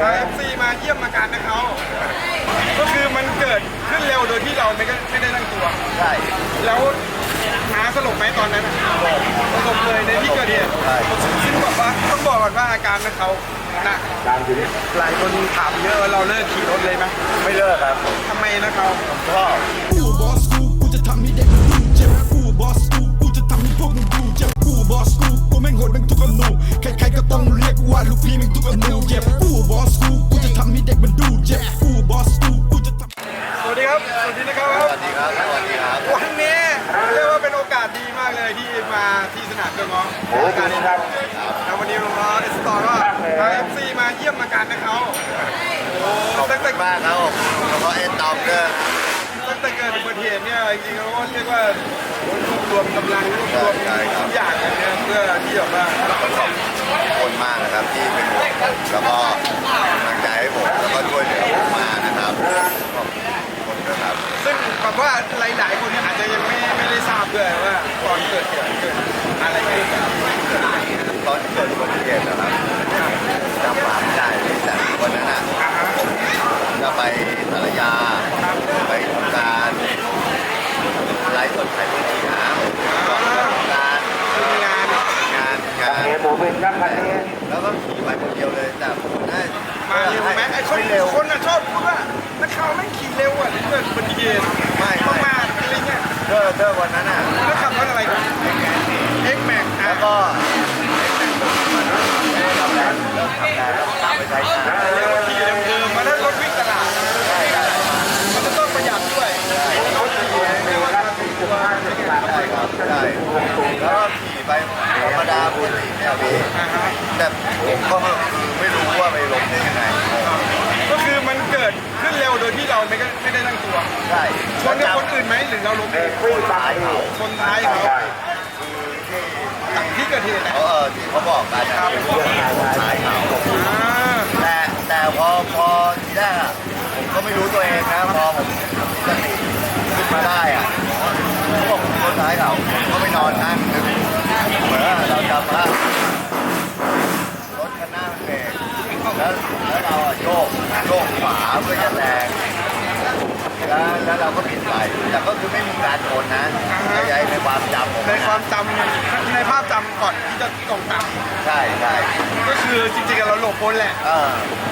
ทางเอฟซีมาเยี่ยมอาการนะเขาก็คือมันเกิดขึ้นเร็วโดยที่เราไม่ก็ไม่ได้ตั้งตัว ใช่แล้วน้าสลบไหมตอนนั้นอะสลบเลยในที่เกิดเหตุใช่ซึ่งบอกว่าต้องบอกก่อนว่าอาการนะเขาหนักหลายคนถามเยอะว่าเราเลิกขี่รถเลยไหมไม่เลิกครับทำไมนะเขาชอบกูบอสกูกูจะทำให้เด็กมันดูเจ็บกูบอสกูกูจะทำให้พวกมึงดูเจ็บกูบอสกูกูแม่งโหดแม่งทุกอนูใครๆก็ต้องเรียกว่าลูกพี่แม่งทุกอนูเจ็บกูบอสกูาสดีมากเลยที่มาที่สนามเกมองโอกาสนี้ครับแล้ววันนี้ลุงล้อเอสตอร์ก็ทางเอฟซีมาเยี่ยมอาการนะเขาโอ้ขอบตั้งคุแต่ณมากครับผมแล้วก็เอ็นตอมด้วยตั้งแต่เกิดอุบัติเหตุเนี่ยจริงๆเราก็เรียกว่ารวบรวมกำลังรวบรวมทุกอย่างกันเนี่ยเพื่อที่แบบว่าขอบคุณมากนะครับที่เป็นห่วงผมแล้วก็กำลังใจให้ผมแล้วก็ช่วยเหลือผมมานะครับขอบคุณด้วยครับ ซึ่งแบว่าหลายๆคนอาจจะยังไม่ไม่ได้ทราบด้วยว่าตอนเกิดเหตุเกิดอะไรขึ้นตอนที่เกิดอุบัติเหตุนะครับจำความได้แต่วันนั้นอะจะไปสารยาไปทำการไลฟ์สดขายลูกชิ้นน้ำก่อนทำการงานงานงานแล้วก็ขี่ไปคนเดียวเลยแต่ผมได้มาเร็วไหมไอ้คนเร็วคนน่ะชอบพูดว่า นักข่าวแม่งขี่เร็วอะเกิดอุบัติเหตุไม่ต้องไม่มาอะไรเงี้ยเด้อเด้อวันนั้นอะแล้วขับรถอะไรกันเอ็กแม็กแล้วก็ทำงานเริ่มทำงานแล้วก็ไปใช้งานเรียกว่าขี่เดิมๆมาแล้วรถวิ่งตลาดใช่ใช่มันจะต้องประหยัดด้วยรถขี่เรียกว่าการขี่ตัวใช่ครับใช่แล้วก็ขี่ไปธรรมดาปกติเนี่ยพี่อ่าฮะแต่ผมก็คือไม่รู้ว่าไปล้มได้ยังไง ก็คือมันเกิดขึ้นเร็ วโดยที่เราไม่ก็ไม่ได้ตั้งตัวใช่ชนกับคนอื่นไหมหรือเราล้มเองผู้ตายเขาชนท้ายเขาจากที่เกิดเหตุอะเขาเออที่เขาบอกกันนะเป็นผู้ตายเขาอ่าแต่แต่พอพอทีแรกอะผมก็ไม่รู้ตัวเองนะพอผมสติขึ้นมาได้อะเขาบอกผมคนท้ายเขาผมก็ไปนอนนั่งนึกเหมือนเราจำว่ารถคันหน้ามันเบรกแล้วแล้วเราอะ โยกโยกขวาเพื่อจะแซงแล้วแล้วเราก็ผิดไปแต่ก็คือไม่มีการชนนะในใจในความจำผมในความจำในภาพจำก่อนที่จะตกต่ใช่ใช่ก็คือจริงๆเราหลบพ้นแหละอ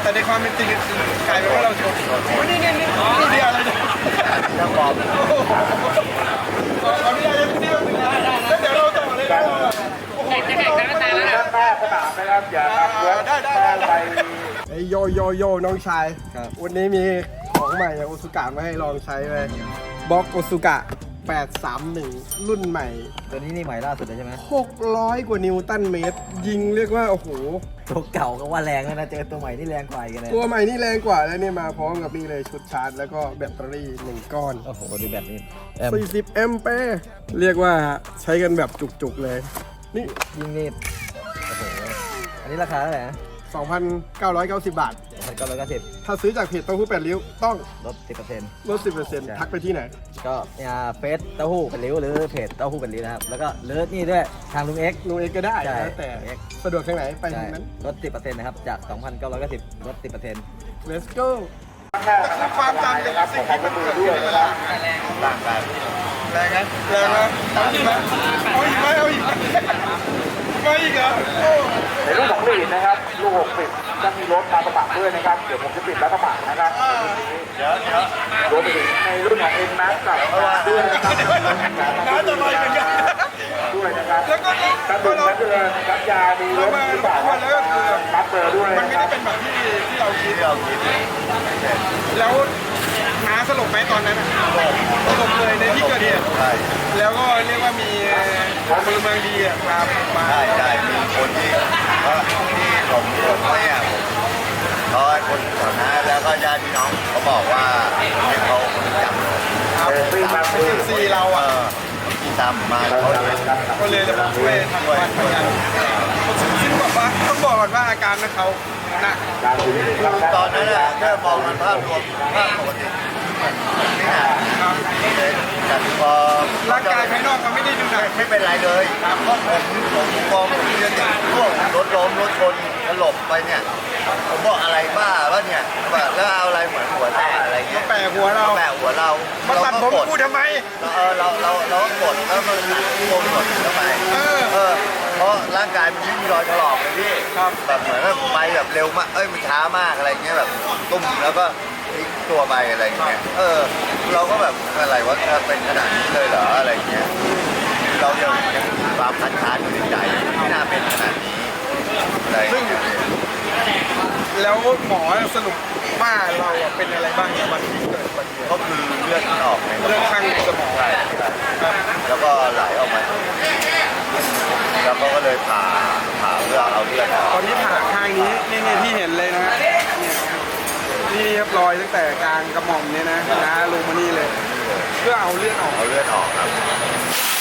แต่ในความเป็นจริงคือกลายเป็นว่าเราชนโอ้นี่นี่นี่นี่เดียวอะไรเนี่ยถ้าบอกโอ้โหขอขออนุญาตยังไม่ได้แล้วเดี๋ยวเราต่อเลยนะแข่งจะแข่งกันตาแล้วนะได้ได้ได้ไอโยโยโยน้องชายวันนี้มีของใหม่จากโอซุกะมาให้ลองใช้เลยบล็อกโอซุกะ 831 รุ่นใหม่ ตัวนี้นี่ใหม่ล่าสุดเลยใช่ไหม600 กว่านิวตันเมตร ยิงเรียกว่า โอ้โห ตัวเก่าก็ว่าแรงแล้วนะเจอตัวใหม่ที่แรงกว่าอีกันเลยตัวใหม่นี่แรงกว่าแล้วเนี่ยมาพร้อมกับนี่เลยชุดชาร์จ แล้วก็แบตเตอรี่ 1 ก้อน โอ้โหดูแบบนี้แอม40 แอมเปร์เรียกว่าใช้กันแบบจุกๆเลย นี่ยิงนี่โอ้โหอันนี้ราคาเท่าไหร่นะ 2,990 บาท พันเก้าร้อยเก้าสิบถ้าซื้อจากเพจเต้าหู้แปดริ้วต้องลดสิบเปอร์เซ็นต์ ลด10%ทักไปที่ไหน ก็เนี่ยเฟซเต้าหู้เป็นริ้วหรือเพจเต้าหู้เป็นริ้วนะครับ แล้วก็เลิศนี่ด้วยทางลุงเอ็กซ์ นูเองก็ได้ใช่แล้วแต่เอ็กซ์ สะดวกทางไหนไปใช่ทางนั้น ลดสิบเปอร์เซ็นต์นะครับ จากสองพันเก้าร้อยเก้าสิบลดสิบเปอร์เซ็นต์ let's go แต่คือความจำกับสิ่งที่มันเกิดขึ้นในเวลาต่างกันแรงนะแรงนะเอาอีกไหมเอาอีกไหมเอาอีกไหมมาอีกเหรอโอ้ในรุ่นของลีดนะครับ ลูก60จะมีรถตามกระบะด้วยนะครับ เดี๋ยวผมจะปิดแล้วกระบะนะครับเดี๋ยวเดี๋ยวรวมไปถึงในรุ่นของ N Max กับด้วยนะครับน้าจะลอยเหมือนกันด้วยนะครับแล้วก็กระพดุอมเรานักเดินนักยาดีรถหรือเปล่าครับรับเบอร์ด้วยมันนะไม่คได้รับเป็นแบบที่ที่เราคิดที่เราคิดไม่เสร็จแล้วน้าสลบไหมตอนนั้นอะสลบเลยในที่เกิดเหตุใช่แล้วก็เรียกว่ามีพลเมืองดีอะมามาใช่ใช่มีคนที่ เขาที่ผมผมเนี่ยผมเขาให้คนแถวนั้นแล้วก็ญาติพี่น้องเขาบอกว่าให้เขาจับครับเป็นซีเราอะอที่ตามมาเขาเลยก็เลยจะมาช่วยทำวันทำงานซึ่งบอกว่าต้องบอกก่อนว่าอาการนะเขาหนักตอนนั้นนะแค่มองมันภาพรวมภาพปกติ แต่พอร่างกายภายนอกมันไม่ได้ดูหนักไม่เป็นไรเลยเพราะผมผมมองผมจะติดพวกรถล้มรถชนสลบไปเนี่ยผมบอกอะไรบ้าก็เนี่ยแบบแล้วเอาอะไรเหมือนหัวแตกอะไรเงี้ยแปะหัวเราแปะหัวเรามาตัดผมเราก็กกูทำไมเออเราเราเราก็กดแล้วมันโดนกดเข้าไปเออเออเพราะร่างกายมันไม่มีรอยถลอกเลยพี่ครับแบบเหมือนว่าไปแบบเร็วมากเอ้ยมันช้ามากอะไรเงี้ยแบบตุ้มแล้วก็ทิ้ง ตัวไปอะไรเงี้ย เออ เราก็แบบอะไรวะจะเป็นขนาดนี้เลยเหรออะไรเงี้ย เรายังยังมีความคัดค้านอยู่ในใจไม่น่าเป็นขนาดนี้อะไรเงี้ยแล้วหมอสรุปว่าเราอะเป็นอะไรบ้างในวันที่เกิดอุบัติเหตุก็คือเลือดมันออกในสมเรื่ององข้างในสมองใช่ใช่แล้วก็ไหลออกมา แล้วเขาก็เลยผ่าผ่าเพื่อเอาเลือดออก ตอนนี้ผ่าข้างนี้นี่นี่ที่เห็นเลยนะฮะ เนี่ยนี่เรียบร้อยตั้งแต่กลางกระหม่อมเนี่ยนะนะลงมานี่เลย เพื่อเอาเลือดออก เอาเลือดออกครับ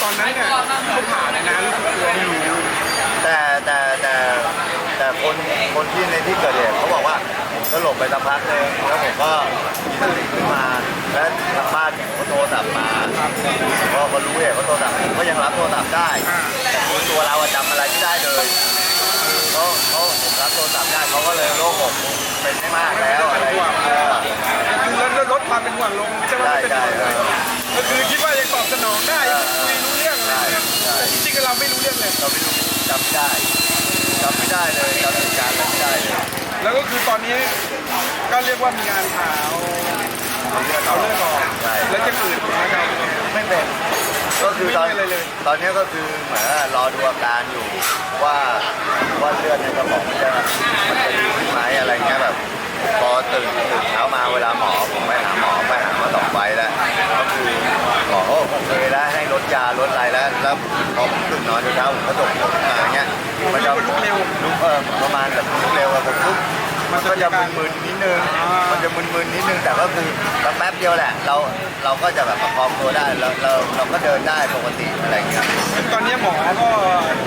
ตอนนั้นเนี่ยเขาผ่าเนี่ยนะรู้สึกตัวไม่รู้แต่แต่แต่แต่คนคนที่ในที่เกิดเหตุเขาบอกว่าผมสลบไปสักพักหนึงแล้วผมก็มีสติขึ้นมาแล้วทางบ้านเนี่ยเขาโทรศัพท์มาเพราะเขารู้เหตุเขาโทรศัพท์ผมก็ยังรับโทรศัพท์ได้แต่คือตัวเราอะจำอะไรไม่ได้เลยเขาเขาผมรับโทรศัพท์ได้เขาก็เลยโล่งอก เป็นไม่มากแล้วอะไรอย่างเงี้ยคือลดลดลดความเป็นห่วงลงไม่ใช่ว่าได้ไม่เป็นได้ห่วงได้ก็คือคิดว่ายังตอบสนองได้คุยรู้เรื่องอะไรเงี้ยใช่แต่จริงๆเราไม่รู้เรื่องเลย เราไม่รู้จำไม่ได้จำไม่ได้เลยจำเหตุการณ์อะไรไม่ได้เลยแล้วก็คือตอนนี้ก็เรียกว่ามีงานข่าวเอาเลือดอเอาอกเลือดออกใช่แล้วจะอื่นนะครับไม่เป็นก็ คือตอนไม่มีอะไรเลยตอนนี้ก็คือเหมือนรอดูอาการอยู่ว่าว่าเลือดในสมองมันจะมันจะดีขึ้นไหมอะไรเงี้ยแบบพอตื่นตื่นเช้ามาเวลาหมอผมไปหาหมอไปหามาสองไฟแล้วก็คือหมอก็โอเคแล้วให้ลดยาลดอะไรแล้วแล้วพอผมตื่นนอนเช้าผมก็ตกขึ้นมาอย่างเงี้ยมันจะลุกเร็วลุกเออประมาณแบบลุกเร็วอะผมลุก มันก็จะมึนๆนิดนึงอ่ามัมันจะมึนๆนิดนึงแต่ก็คือแป๊บเดียวแหละ เราเราก็จะแบบประคองตัวได้เราเราเราก็เดินได้ปกติอะไรอย่างเงี้ยซึ่งตอนนี้หมอก็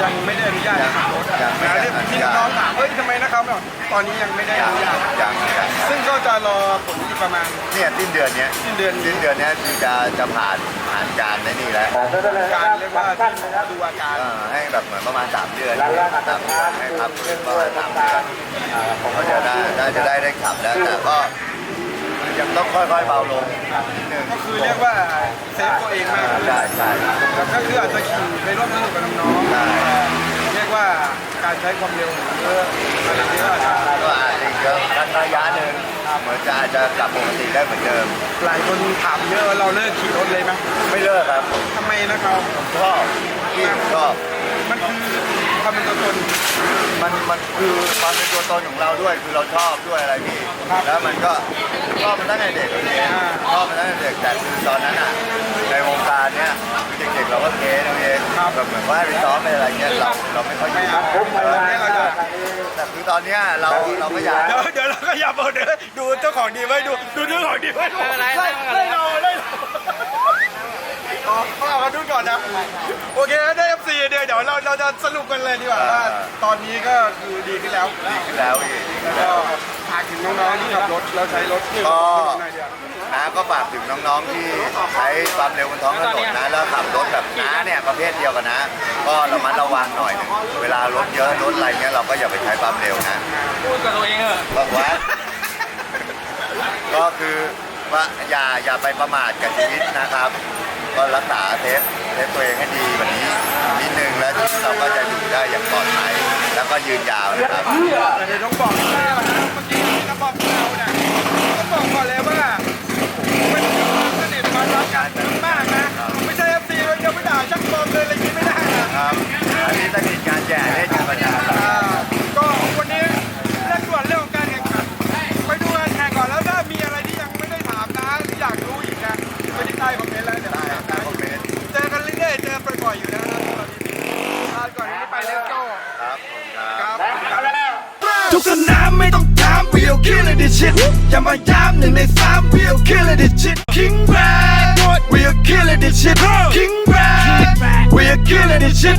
ยังไม่ได้อนุญาตให้ขับรถยังไม่นะได้เรียกอนุพี่ญาตน้องถามเฮ้ยทำไมนะครับตอนนี้ยังไม่ได้อยังนุญาตยังยังซึ่งก็จะรอผลอีกประมาณเนี่ยสิ้นเดือนเนี้ยสิ้นเดือนสิ้นเดือนเนี้ยคือจะจะผ่าน ผ่านการในนี่แล้วการเรียกว่าที่หมอดูอาการเออให้แบบเหมือนประมาณ3เดือนสามเดือนให้พักฟื้นประมาณสามเดือนเขาจะได้ได้จะได้ได้ขับแล้วแต่ก็ยังต้องค่อยๆเบาลงนิดนึงก็คือเรียกว่าเซฟตัวเองมากขึ้นใช่ใช่ก็คืออาจจะขี่ไปร่วมสนุกกับน้องใช่ๆเรียก ว่าการใช้ความเร็วหรืออะไรที่ว่าก็อาจจะอีกสักระยะหนึ่งเหมือนจะอาจจะกลับปกติได้เหมือนเดิม หลายคนถามเยอะว่าเราเลิกขี่รถเลยไหมไม่เลิกครับทำไมนะครับผมชอบพี่ผมชอบมันคือ ความเป็นตัวตนมันมันคือความเป็นตัวตนของเราด้วย คือเราชอบด้วยอะไรพี่ครับแล้วมันก็ชอบมาตั้งแต่เด็กเลยอ่าชอบมาตั้งแต่เด็กแต่คือตอนนั้นอะในวงการเนี้ยเด็กๆเราก็เทนะพี่เองแบบเหมือนว่าไปซ้อมไปอะไรเงี้ยเราเราไม่ค่อยอไม่ยู่เอาไม่เราจะแต่คือตอนเนี้ยเราเราก็อยากเดี๋ยวเดี๋ยวเราก็อย่าเปิดเดี๋ยวดูเจ้าของดีไว้ดูดูเจ้าของดีไว้ดูไล่ไล่เรา ไล่เราอ๋อเอากันดูก่อนนะ โอเคได้ FC เดี๋ยวเดี๋ยวเราเราจะสรุปกันเลยดีกว่าว่าตอนนี้ก็คือดีขึ้นแล้วขึ้นแล้วพี่แล้วก็ฝากถึงน้องๆที่ขับรถแล้วใช้รถที่ก็ หน่อยเดียวน้าก็ฝากถึงน้องๆที่ใช้ความเร็วบนท้องถนนนะแล้วขับรถแบบน้าเนี่ยประเภทเดียวกันนะ ก็ระมัดระวังหน่อยหนึงเวลารถเยอะรถอะไรเงี้ยเราก็อย่าไปใช้ความเร็วนะพูดกับตัวเองเออบอกว่า ก็คือว่าอย่าอย่าไปประมาทกับชีวิตนะครับ ก็รักษาเทสเทสตัวเองให้ดีกว่านี้นิดนึงแล้วเราก็จะอยู่ได้อย่างปลอดภัยแล้วก็ยืนยาวนะครับแต่เดี๋ยวต้องบอกว่าเมื่อกี้กระบอกเราเนี่ยต้องบอกก่อนเลยว่าเป็นความสนิทความรักกันมากนะ ทุกสนามไม่ต้องถาม we'll kill it this shit อย่ามาย้ำหนึ่งในสาม we'll kill it this shit King Brad we'll kill it this shit King Brad we'll kill it this shit